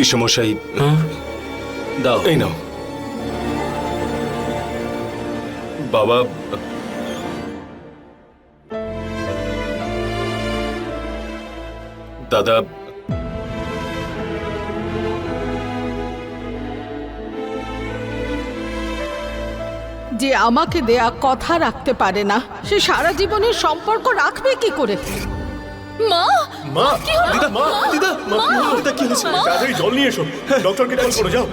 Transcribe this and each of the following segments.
পিসমশাই দাও। এই নাও। বাবা দাদা যে আমাকে দেয়া কথা রাখতে পারে না সে সারা জীবনের সম্পর্ক রাখবে কি করে? মা? মা? দিদা মা? দিদা মা দিদা কি হয়েছে? তাড়াতাড়ি জল নিয়ে এসো। ডক্টরকে কল করো যাও।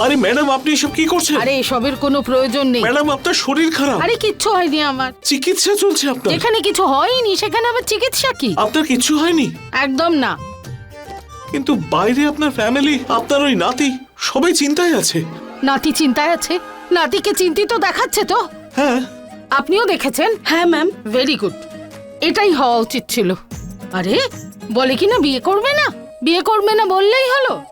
আরে ম্যাডাম আপনি এসব কি করছেন? আরে এসবের কোনো প্রয়োজন নেই। ম্যাডাম আপনার শরীর খারাপ। আরে কিচ্ছু হয়নি আমার। চিকিৎসা চলছে আপনার। যেখানে কিছু হয়নি সেখানে আবার চিকিৎসা কি? আপনার কিছু হয়নি? একদম না। কিন্তু বাইরে আপনার ফ্যামিলি আপনার ওই নাতি সবাই চিন্তায় আছে। নাতি চিন্তায় আছে? নাতিকে চিন্তিত দেখাচ্ছে তো? হ্যাঁ। আপনিও দেখেছেন? হ্যাঁ ম্যাম। ভেরি গুড এটাই হওয়া উচিত ছিল। আরে বলে কি না বিয়ে করবে না? বিয়ে করবে না বললেই হলো।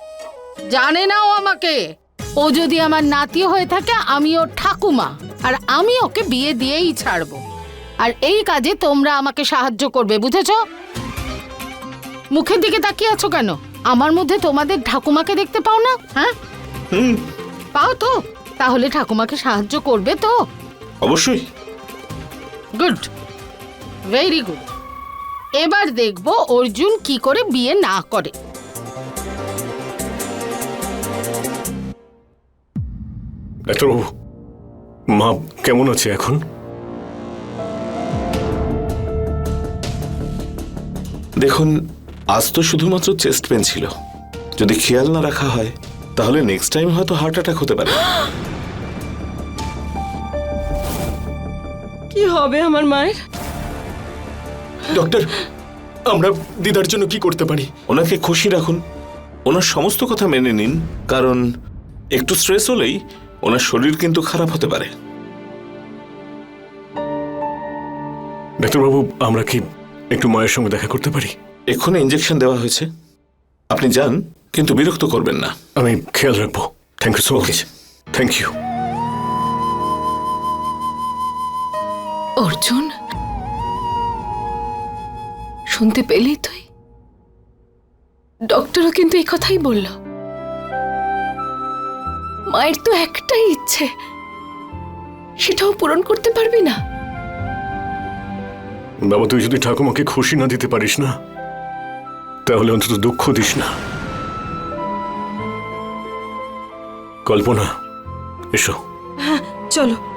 জানে না ও আমাকে। ও যদি আমার নাতি হয়ে থাকে আমি ওর ঠাকুমা আর আমি ওকে বিয়ে দিয়েই ছাড়বো। আর এই কাজে তোমরা আমাকে সাহায্য করবে বুঝেছ? মুখের দিকে তাকিয়ে আছো কেন? আমার মধ্যে তোমাদের ঠাকুমাকে দেখতে পাও না হ্যাঁ? হুম। পাও তো? তাহলে ঠাকুমাকে সাহায্য করবে তো? অবশ্যই। গুড। Very good. এবার দেখব অর্জুন কি করে বিয়ে না করে। ডাক্তারবাবু মা কেমন আছে এখন? দেখুন আজ তো শুধুমাত্র চেস্ট পেন ছিল। যদি খেয়াল না রাখা হয় তাহলে নেক্সট টাইম হয়তো হার্ট অ্যাটাক হতে পারে। কি হবে আমার মায়ের? ডক্টর আমরা দিদার জন্য কি করতে পারি? ওনাকে খুশি রাখুন। ওনার সমস্ত কথা মেনে নিন কারণ একটু স্ট্রেস হলেই ওনার শরীর কিন্তু খারাপ হতে পারে। ডাক্তারবাবু আমরা কি একটু মায়ের সঙ্গে দেখা করতে পারি? এক্ষুনি ইঞ্জেকশন দেওয়া হয়েছে। আপনি যান কিন্তু বিরক্ত করবেন না। আমি খেয়াল রাখব। Thank you so much thank you Arjun শুনতে পেলি তুই? ডক্টরও কিন্তু এই কথাই বলল। মায়ের তো একটাই ইচ্ছে। সেটাও পূরণ করতে পারবি না। বাবা তুই যদি ঠাকুমাকে খুশি না দিতে পারিস না তাহলে অন্তত দুঃখ দিস না। কল্পনা এসো। হ্যাঁ চলো।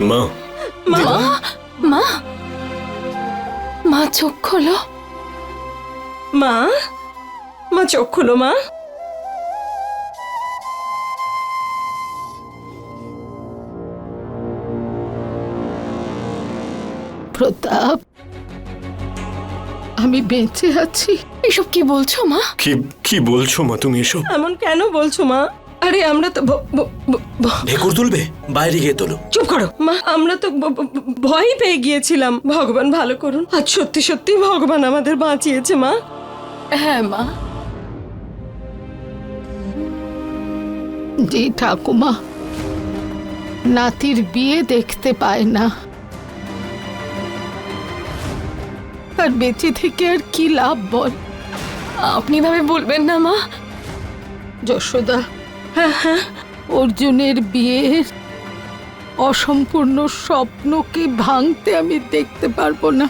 মা। মা? মা? মা? চোখ খোলো। মা? মা চোখ খোলো মা। প্রতাপ আমি বেঁচে আছি। এসব কি বলছো মা? কি কি বলছো মা তুমি এসো এমন কেন বলছো মা? আরে আমরা তো ভ- ভ- ভ- ভ- ঢেকুর তুলবে? বাইরে গিয়ে তোলো। চুপ করো। মা আমরা তো ভয় পেয়ে গিয়েছিলাম। ভগবান ভালো করুন। আজ সত্যি সত্যি ভগবান আমাদের বাঁচিয়েছে মা। হ্যাঁ মা। যে ঠাকুমা। নাতির বিয়ে দেখতে পায় না। আর বেঁচে থেকে আর কি লাভ বল? আপনি ভাবে বলবেন না মা। যশোদা অর্জুনের বিয়ের অসম্পূর্ণ স্বপ্নকে ভাঙতে আমি দেখতে পারব না।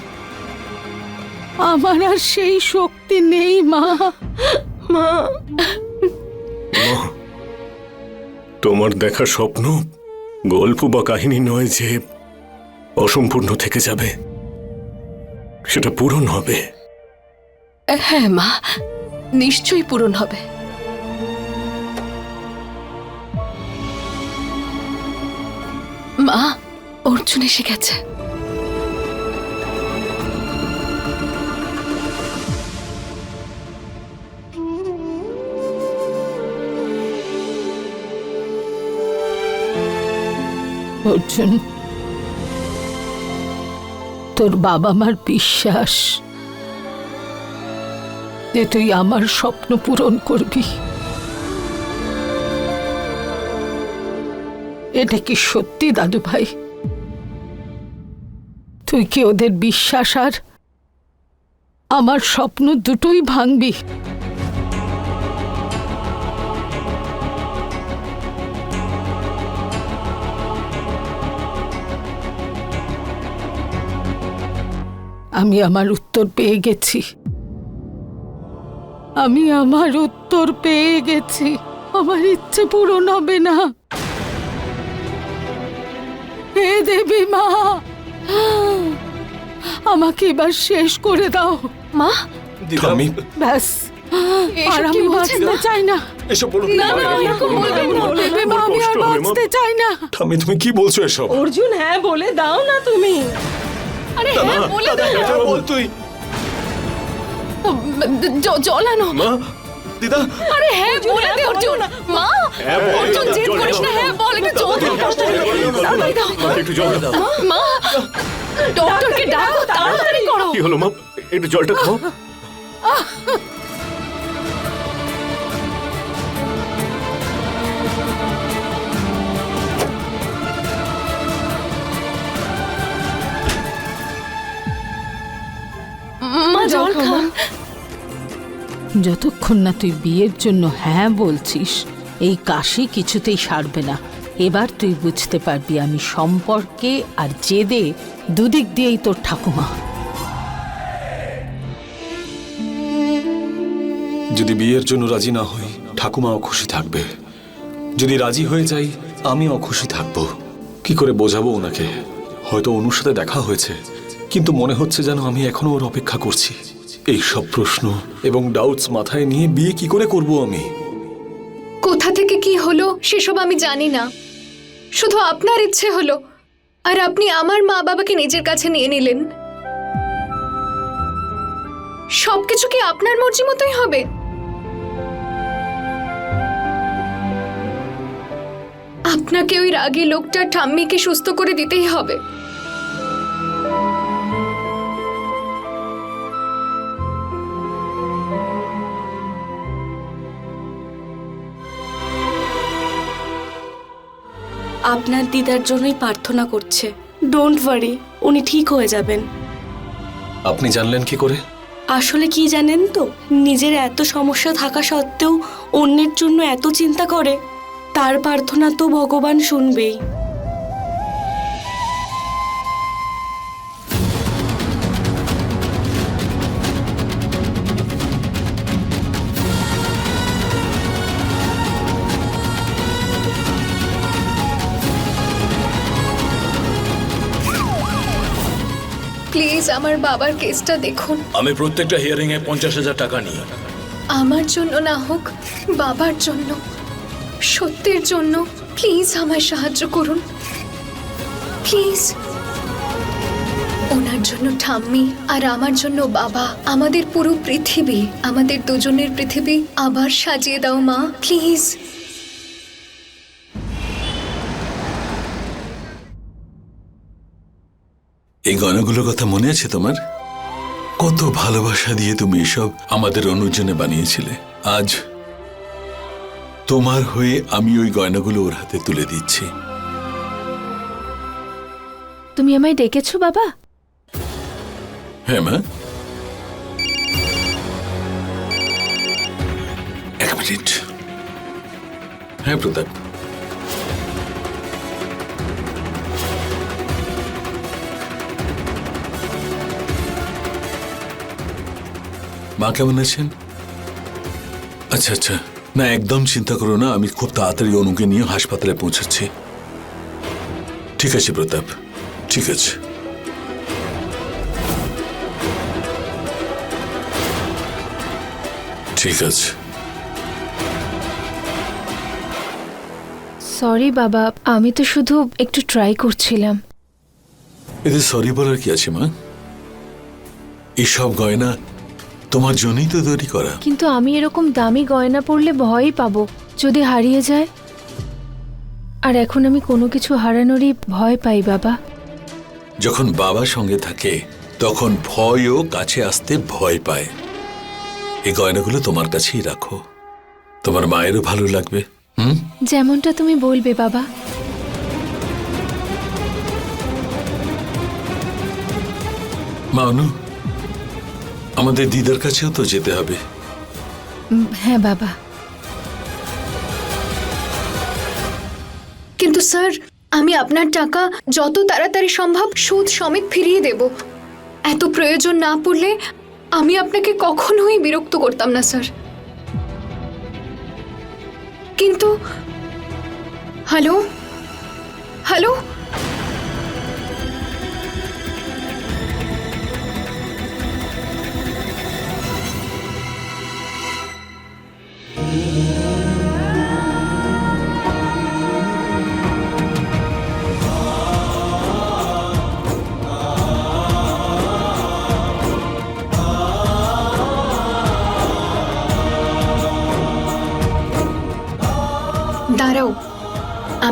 আমার আর সেই শক্তি নেই মা। মা। তোমার দেখা স্বপ্ন গল্প বা কাহিনী নয় যে অসম্পূর্ণ থেকে যাবে। সেটা পূরণ হবে। হ্যাঁ মা। নিশ্চয়ই পূরণ হবে। অর্জুন এসে গেছে। অর্জুন, তোর বাবা মার বিশ্বাস যে তুই আমার স্বপ্ন পূরণ করবি, এটা কি সত্যি দাদু ভাই তুই কি ওদের বিশ্বাস আর? আমার স্বপ্ন দুটোই ভাঙবি। আমি আমার উত্তর পেয়ে গেছি। আমি আমার উত্তর পেয়ে গেছি। আমার ইচ্ছে পূরণ হবে না। হে দেবী মা! আমাকে এবার শেষ করে দাও। মা? দিদা আমি ব্যাস। আর আমি বাঁচতে চাই না। এসব বলো না, না, এরকম বলবেন না। দেবী মা, আমি আর। বাঁচতে চাই না। তুমি কি বলছো এসব? অর্জুন হ্যাঁ বলে দাও না তুমি। আরে হ্যাঁ বলে দাও। বল তুই। জ- জল আনো। মা দিদা। আরে হ্যাঁ বলে দে অর্জুন। মা হ্যাঁ, বল। অর্জুন জেদ করিস না। হ্যাঁ বল একটু জল দাও কষ্ট দাও একটু জল দাও। মা ডক্টরকে ডাকো তাড়াতাড়ি করো। কি হলো মা? একটু জলটা খাও। মা জল খাও। যতক্ষণ না তুই বিয়ের জন্য হ্যাঁ বলছিস, এই কাশি কিছুতেই সারবে না। এবার তুই বুঝতে পারবি আমি সম্পর্কে আর জেদে দুদিক দিয়েই তোর ঠাকুমা। যদি বিয়ের জন্য রাজি না হই, ঠাকুমাও খুশি থাকবে। যদি রাজি হয়ে যাই, আমিও খুশি থাকব। কি করে বোঝাবো ওনাকে? হয়তো অনুর সাথে দেখা হয়েছে, কিন্তু মনে হচ্ছে যেন আমি এখনও ওর অপেক্ষা করছি। এই সব প্রশ্ন এবং ডাউটস মাথায় নিয়ে বিয়ে কি করে করব আমি? কোথা থেকে কি হলো সেসব আমি জানি না। শুধু আপনার ইচ্ছে হলো, আর আপনি আমার মা বাবাকে নিজের কাছে নিয়ে নিলেন। সবকিছু কি আপনার মর্জি মতোই হবে? আপনাকে ওই রাগী লোকটা ঠাম্মিকে সুস্থ করে দিতেই হবে। আপনার দিদার জন্যই প্রার্থনা করছে। ডোন্ট ওয়ারি উনি ঠিক হয়ে যাবেন। আপনি জানলেন কি করে? আসলে কি জানেন তো? নিজের এত সমস্যা থাকা সত্ত্বেও অন্যের জন্য এত চিন্তা করে তার প্রার্থনা তো ভগবান শুনবেই। প্লিজ আমার বাবার কেসটা দেখুন। আমি প্রত্যেকটা হিয়ারিং এ পঞ্চাশ হাজার টাকা নিই। আমার জন্য না হোক বাবার জন্য সত্যের জন্য প্লিজ আমায় সাহায্য করুন। প্লিজ। ওনার জন্য ঠাম্মি আর আমার জন্য বাবা। আমাদের পুরো পৃথিবী আমাদের দুজনের পৃথিবী আবার সাজিয়ে দাও মা প্লিজ। এই গয়নাগুলোর কথা মনে আছে তোমার? কত ভালোবাসা দিয়ে তুমি এসব আমাদের অনুজনে বানিয়েছিলে। আজ তোমার হয়ে আমি ওই গয়নাগুলো ওর হাতে তুলে দিচ্ছি। তুমি আমায় ডেকেছো বাবা? হ্যাঁ মা। এক মিনিট। হ্যাঁ প্রতাপ। মা কেমন আছেন? আচ্ছা আচ্ছা। না একদম চিন্তা করো না আমি খুব তাড়াতাড়ি অনুকে নিয়ে হাসপাতালে পৌঁছাচ্ছি। ঠিক আছে প্রতাপ। ঠিক আছে। ঠিক আছে। সরি বাবা আমি তো শুধু একটু ট্রাই করছিলাম। এতে সরি বলার কি আছে মা? এসব গয়না তোমার জন্যই তো তৈরি করা। কিন্তু আমি এরকম দামি গয়না পরলে ভয়ই পাবো যদি হারিয়ে যায়। আর এখন আমি কোনো কিছু হারানোরই ভয় পাই বাবা। যখন বাবা সঙ্গে থাকে তখন ভয়ও কাছে আসতে ভয় পায়। এই গয়নাগুলো তোমার কাছেই রাখো। তোমার মায়েরও ভালো লাগবে হুম? যেমনটা তুমি বলবে বাবা। মানু আমাদের দিদার কাছেও তো যেতে হবে। হ্যাঁ বাবা। কিন্তু স্যার, আমি আপনার টাকা যত তাড়াতাড়ি সম্ভব সুদ সমেত ফিরিয়ে দেব। এত প্রয়োজন না পড়লে আমি আপনাকে কখনোই বিরক্ত করতাম না, স্যার। কিন্তু, হ্যালো? হ্যালো?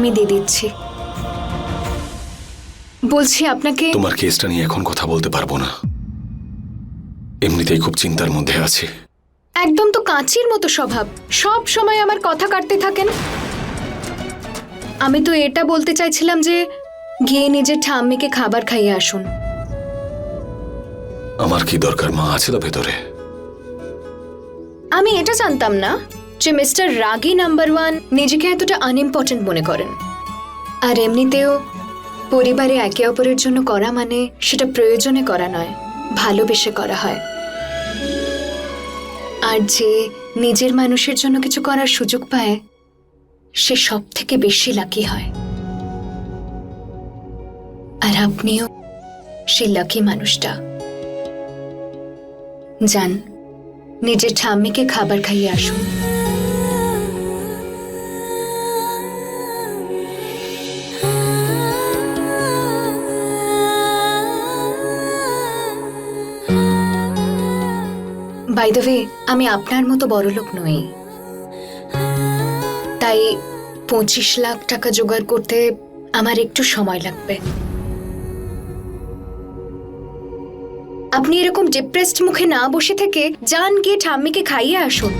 আমি দিয়ে দিচ্ছি। বলছি আপনাকে তোমার কেসটা নিয়ে এখন কথা বলতে পারব না। এমনিতেই খুব চিন্তার মধ্যে আছি। একদম তো কাঁচির মতো স্বভাব। সব সময় আমার কথা কাটতে থাকেন। আমি তো এটা বলতে চাইছিলাম যে গিয়ে নিজের ঠাম্মিকে খাবার খাইয়ে আসুন। আমার কি দরকার মা আছে তো ভেতরে? আমি এটা জানতাম না। যে মিস্টার রাগি নাম্বার ওয়ান নিজেকে এতটা আনইম্পর্টেন্ট মনে করেন। আর এমনিতেও পরিবারে একে অপরের জন্য করা মানে সেটা প্রয়োজনে করা নয়, ভালোবেসে করা হয়। আর যে নিজের মানুষের জন্য কিছু করার সুযোগ পায়, সে সব থেকে বেশি লাকি হয়। আর আপনিও সেই লাকি মানুষটা। যান, নিজের ঠাম্মিকে খাবার খাইয়ে আসুন। ওয়ে আমি আপনার মতো বড়লোক নই। তাই পঁচিশ লাখ টাকা জোগাড় করতে আমার একটু সময় লাগবে। আপনি এরকম ডিপ্রেসড মুখে না বসে থেকে যান গিয়ে ঠাম্মিকে খাইয়ে আসুন।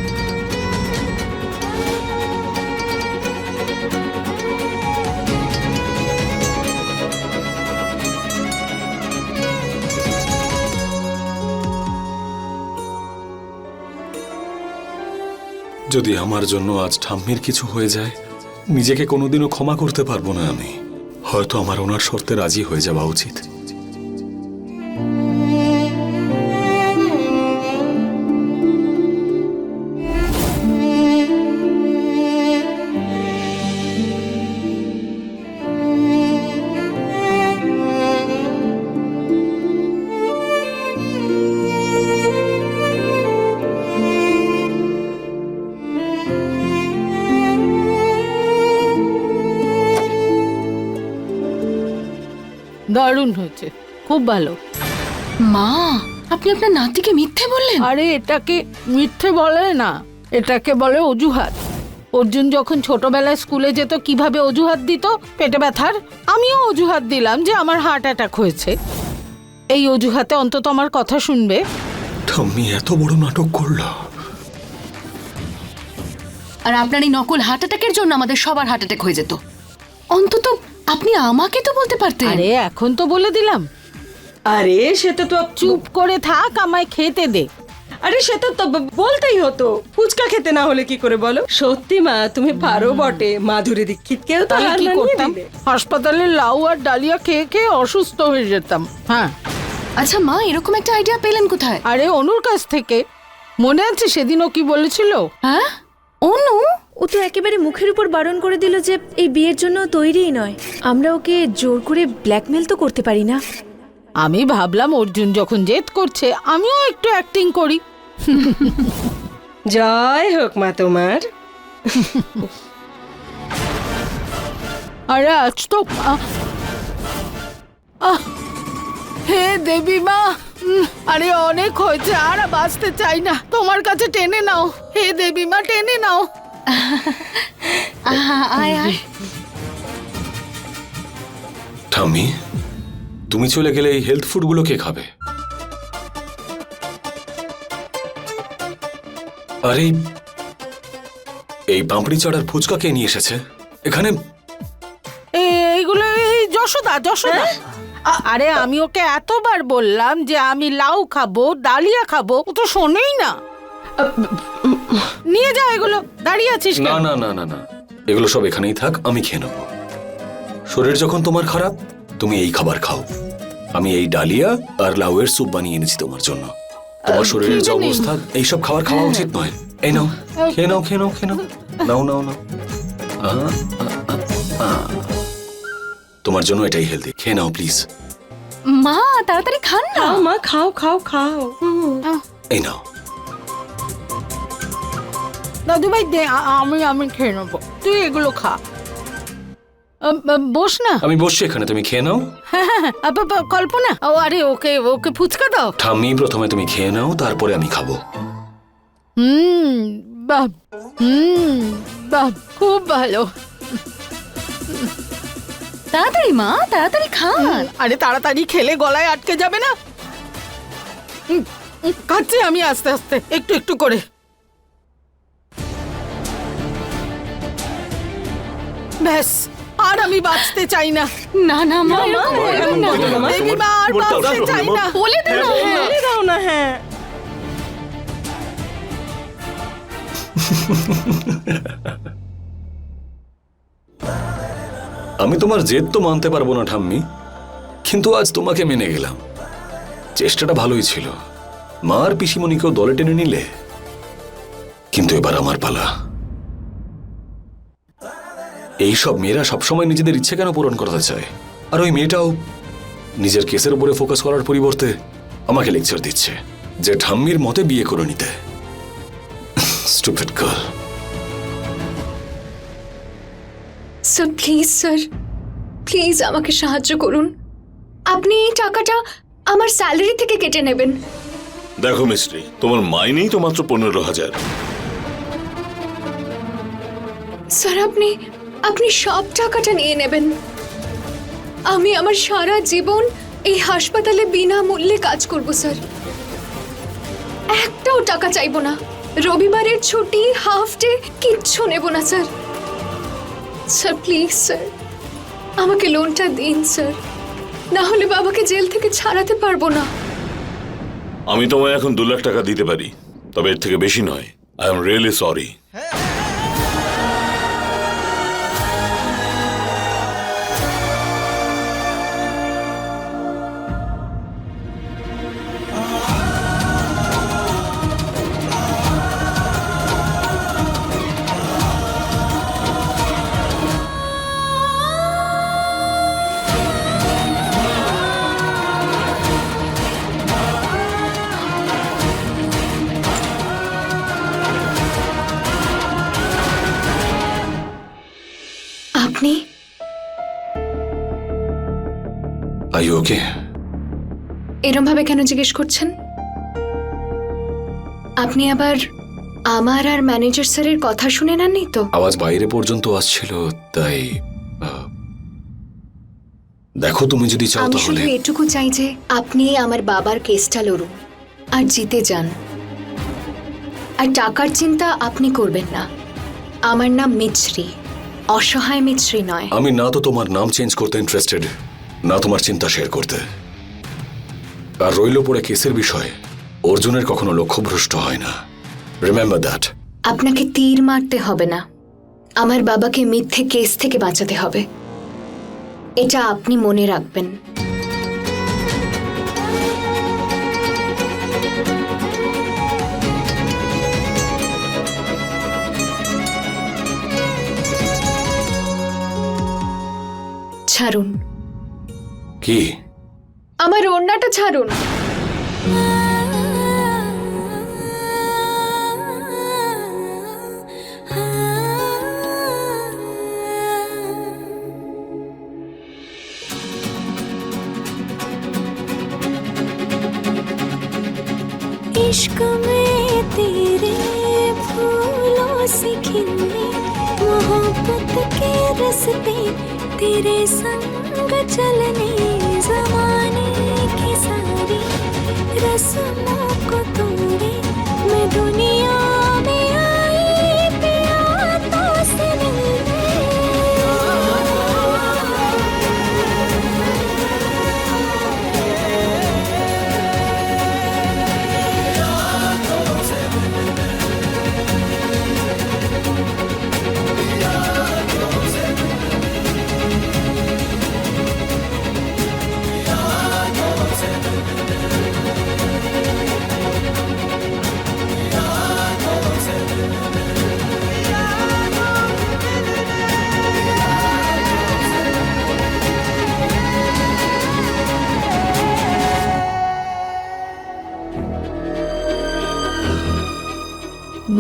যদি আমার জন্য আজ ঠাম্মির কিছু হয়ে যায়, নিজেকে কোনোদিনও ক্ষমা করতে পারব না আমি। হয়তো আমার ওনার শর্তে রাজি হয়ে যাওয়া উচিত। দারুণ হয়েছে। খুব ভালো। মা আপনি আপনার নাতিকে মিথ্যে বললেন? আরে এটাকে মিথ্যে বলে না। এটাকে বলে অজুহাত। অর্জুন যখন ছোটবেলায় স্কুলে যেত কীভাবে অজুহাত দিত? পেটে ব্যথার? আমিও অজুহাত দিলাম যে আমার হার্ট অ্যাটাক হয়েছে। এই অজুহাতে অন্তত আমার কথা শুনবে। ঠাম্মি এত বড় নাটক করল। আর আপনার এই নকল হার্ট অ্যাটাকের জন্য আমাদের সবার হার্ট অ্যাটাক হয়ে যেত। অন্তত আপনি আমাকে তো বলতে পারতেন। আরে এখন তো বলে দিলাম। আরে সেটা তো চুপ করে থাক আমায় খেতে দে। আরে সেটা তো বলতেই হতো ফুচকা খেতে না হলে কি করে বলো? সত্যি মা তুমি পারো বটে মাধুরী দীক্ষিতকেও তো হার কি করতাম। হাসপাতালে লাউ আর ডালিয়া খেয়ে খেয়ে অসুস্থ হয়ে যেতাম। হ্যাঁ। আচ্ছা মা এরকম একটা আইডিয়া পেলেন কোথায়? আরে অনুর কাছ থেকে। মনে আছে সেদিন ও কি বলেছিল? হ্যাঁ? অনু? ও তো একেবারে মুখের উপর বারণ করে দিল যে এই বিয়ের জন্য তৈরিই নয়। আমরা ওকে জোর করে ব্ল্যাকমেল তো করতে পারি না। আমি ভাবলাম অর্জুন যখন জেদ করছে আমিও একটু অ্যাক্টিং করি। জয় হোক মা তোমার। আরে আজ তো আহ, হে দেবী মা আরে অনেক হয়েছে আর বাঁচতে চাই না। তোমার কাছে টেনে নাও। হে দেবী মা টেনে নাও। আয় আয় ঠাম্মি তুমি চলে গেলে এই হেলথ ফুডগুলো কে খাবে? আরে এই পাঁপড়ি চড়ার ফুচকা কে নিয়ে এসেছে? এখানে এইগুলো এই যশোদা যশোদা। আরে আমি ওকে এতবার বললাম যে আমি লাউ খাব ডালিয়া খাব ও তো শোনেই না। নিয়ে যা এগুলো দাঁড়িয়ে আছিস না না না না না। এগুলো সব এখানেই থাক আমি খেয়ে নেব। শরীর যখন তোমার খারাপ তুমি এই খাবার খাও। আমি এই ডালিয়া আর লাউয়ের স্যুপ বানিয়ে এনেছি তোমার জন্য। তোমার শরীরের যে। অবস্থা এইসব খাবার খাওয়া উচিত নয়। এই নাও খেয়ে নাও খেয়ে নাও খেয়ে নাও। নাও নাও নাও। তোমার জন্য এটাই হেলদি খেয়ে নাও প্লিজ মা তাড়াতাড়ি খান না। মা খাও খাও খাও। এই নাও। দাদু ভাই দে আ- আমি আমি খেয়ে নেব। তুই এগুলো খা। আম, আম, বস না। আমি বসছি এখানে তুমি খেয়ে নাও। হ্যাঁ হ্যাঁ হ্যাঁ, আপ, আপ, কল্পনা। ও আরে ওকে ওকে ফুচকা দাও। ঠাম্মি প্রথমে তুমি খেয়ে নাও তারপরে আমি খাব। হুম বাহ হুম বাহ খুব ভালো। তাড়াতাড়ি মা তাড়াতাড়ি খান আরে তাড়াতাড়ি খেলে গলায় আটকে যাবে না। উম, উম, খাচ্ছি আমি আস্তে আস্তে একটু একটু করে। ব্যাস আর আমি বাঁচতে চাই না। না না মা এরকম বলবেন না। দেবী মা। আর তোমার বাঁচতে চাই না। বলে দেন না হ্যাঁ, বলে দাও না হ্যাঁ আমি তোমার জেদ তো মানতে পারব না ঠাম্মি। কিন্তু আজ তোমাকে মেনে গেলাম। চেষ্টাটা ভালোই ছিল। মার পিসিমণিকেও দলে টেনে নিলে। কিন্তু এবার আমার পালা। এইসব মেয়েরা সবসময় নিজেদের ইচ্ছে কেন পূরণ করতে চায়? আর ওই মেয়েটাও নিজের কেসের উপরে ফোকাস করার পরিবর্তে আমাকে লেকচার দিচ্ছে যে ঠাম্মির মতে বিয়ে করে নিতে। Stupid girl sir please sir please আমাকে সাহায্য করুন। আপনি এই টাকাটা আমার স্যালারি থেকে কেটে নেবেন। দেখো মিস্ত্রি তোমার মাইনেই তো মাত্র পনেরো হাজার। স্যার আপনি আপনি সব টাকাটা নিয়ে নেবেন। আমি আমার সারা জীবন এই হাসপাতালে বিনামূল্যে কাজ করব, স্যার। একটাও টাকা চাইব না। রবিবারের ছুটি, হাফ ডে, কিচ্ছু নেব না, স্যার। স্যার, প্লিজ, স্যার, আমাকে লোনটা দিন, স্যার। না হলে বাবাকে জেল থেকে ছাড়াতে পারব না। আমি তোমায় এখন দু লাখ টাকা দিতে পারি, তবে এর থেকে বেশি নয়। আই এম রিয়েলি সরি এরম ভাবে কেন জিজ্ঞেস করছেন? আপনি আবার আমার আর ম্যানেজার স্যারের কথা শুনে নেননি তো? আওয়াজ বাইরে পর্যন্ত আসছিল তাই দেখো তুমি যদি চাও আমি তাহলে। শুধু এটুকু চাই যে আপনি আমার বাবার কেসটা লড়ুন আর জিতে যান। আর টাকার চিন্তা আপনি করবেন না। আমার নাম মিছরি অসহায় মিছরি নয়। আমি না তো তোমার নাম চেঞ্জ করতে ইন্টারেস্টেড না তোমার চিন্তা শেয়ার করতে। আর রইল পড়ে কেসের বিষয়ে। অর্জুনের কখনো লক্ষ্যভ্রষ্ট হয় না। রিমেম্বার দ্যাট আপনাকে তীর মারতে হবে না। আমার বাবাকে মিথ্যে কেস থেকে বাঁচাতে হবে। এটা আপনি মনে রাখবেন। ছাড়ুন। কি? আমার ওড়নাটা ছাড়ুন इश्क में तेरे फूलों से खिलने मोहब्बत के रस्ते तेरे संग चलने जमाने की सारी Listen up,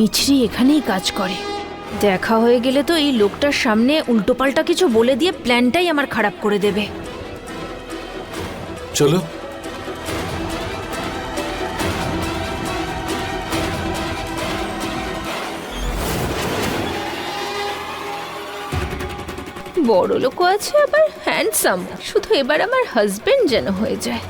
মিছরি এখানেই কাজ করে। দেখা হয়ে গেলে তো এই লোকটার সামনে উল্টোপাল্টা কিছু বলে দিয়ে প্ল্যানটাই আমার খারাপ করে দেবে। চলো। বড় লোকও আছে আবার হ্যান্ডসাম শুধু এবার আমার হাজবেন্ড যেন হয়ে যায়।